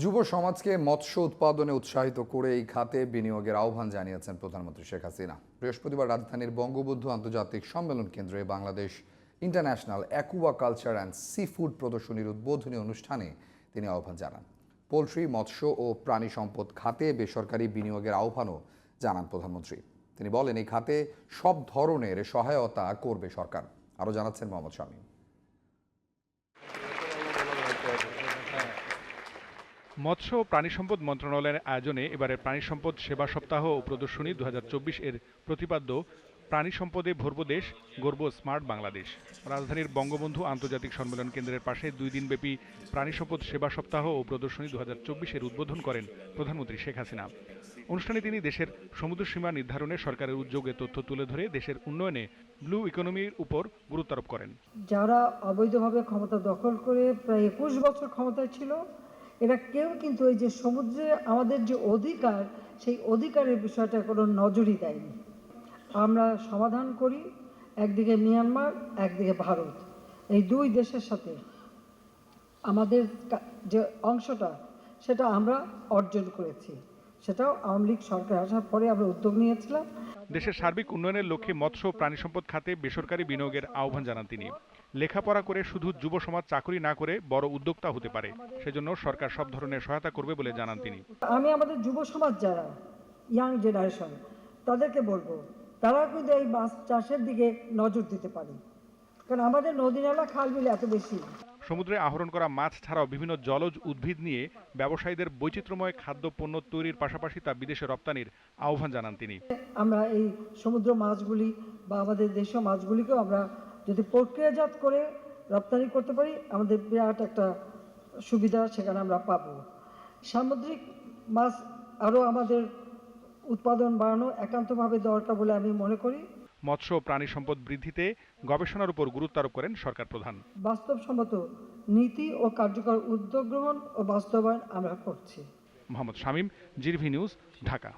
যুব সমাজকে মৎস্য উৎপাদনে উৎসাহিত করে এই খাতে বিনিয়োগের আহ্বান জানিয়েছেন প্রধানমন্ত্রী শেখ হাসিনা। বৃহস্পতিবার রাজধানীর বঙ্গবন্ধু আন্তর্জাতিক সম্মেলন কেন্দ্রে Bangladesh international aquaculture and seafood প্রদর্শনীর উদ্বোধনী অনুষ্ঠানে তিনি আহ্বান জানান। পোলট্রি, মৎস্য ও প্রাণী সম্পদ খাতে বেসরকারি বিনিয়োগের আহ্বানও জানান প্রধানমন্ত্রী। তিনি বলেন, এই খাতে সব ধরনের সহায়তা করবে সরকার। আরও জানাচ্ছেন মোহাম্মদ শামীম। মৎস্য ও প্রাণী সম্পদ মন্ত্রণালয়ের আয়োজনে এবারের প্রাণী সম্পদ সেবা সপ্তাহ ও প্রদর্শনী দু এর প্রতিপাদ্য প্রাণী সম্পদে ভরব দেশ, গর্ব স্মার্ট বাংলাদেশ। রাজধানীর বঙ্গবন্ধু আন্তর্জাতিক সম্মেলন কেন্দ্রের পাশে দুই দিনব্যাপী প্রাণী সম্পদ সেবা সপ্তাহ ও প্রদর্শনী দু এর উদ্বোধন করেন প্রধানমন্ত্রী শেখ হাসিনা। অনুষ্ঠানে তিনি দেশের সমুদ্র সীমা নির্ধারণে সরকারের উদ্যোগে তথ্য তুলে ধরে দেশের উন্নয়নে ব্লু ইকোনমির উপর গুরুত্ব আরোপ করেন। যারা অবৈধভাবে ক্ষমতা দখল করে প্রায় একুশ বছর ক্ষমতায় ছিল এরা কেউ কিন্তু এই যে সমুদ্রে আমাদের যে অধিকার, সেই অধিকারের বিষয়টা কোনো নজরই দেয়নি। আমরা সমাধান করি, একদিকে মিয়ানমার, একদিকে ভারত। এই দুই দেশের সাথে আমাদের যে অংশটা, সেটা আমরা অর্জন করেছি। সেটাও আওয়ামী লীগ সরকার আসার পরে আমরা উদ্যোগ নিয়েছিলাম। দেশের সার্বিক উন্নয়নের লক্ষ্যে মৎস্য প্রাণী সম্পদ খাতে বেসরকারি বিনিয়োগের আহ্বান জানান তিনি। লেখাপড়া করে শুধু যুব সমাজ চাকরি না করে বড় উদ্যোক্তা হতে পারে। সেজন্য সরকার সব ধরনের সহায়তা করবে বলে জানান তিনি। আমি আমাদের যুব সমাজ যারা ইয়াং জেনারেশন তাদেরকে বলব, তারা কিন্তু এই মাছ চাষের দিকে নজর দিতে পারে। কারণ আমাদের নদী নালা খাল বিল এত বেশি। সমুদ্রে আহরণ করা মাছ ছাড়াও বিভিন্ন জলজ উদ্ভিদ নিয়ে ব্যবসায়ীদের বৈচিত্র্যময় খাদ্য পণ্য তৈরির পাশাপাশি তা বিদেশে রপ্তানির আহ্বান জানান তিনি। আমরা এই সমুদ্র মাছগুলি বা আমাদের দেশীয় মাছগুলিকেও আমরা যদি প্রক্রিয়াজাত করে রপ্তানি করতে পারি, আমাদের বিরাট একটা সুবিধা সেখানে আমরা পাবো। সামুদ্রিক মাছ আরও আমাদের উৎপাদন বাড়ানো একান্তভাবে দরকার বলে আমি মনে করি। মৎস্য ও প্রাণী সম্পদ বৃদ্ধিতে গবেষণার উপর গুরুত্ব আরোপ করেন সরকার প্রধান। বাস্তবসম্মত নীতি ও কার্যকর উদ্যোগ গ্রহণ ও বাস্তবায়ন আমরা করছি। মোহাম্মদ শামীম জিরভি নিউজ ঢাকা।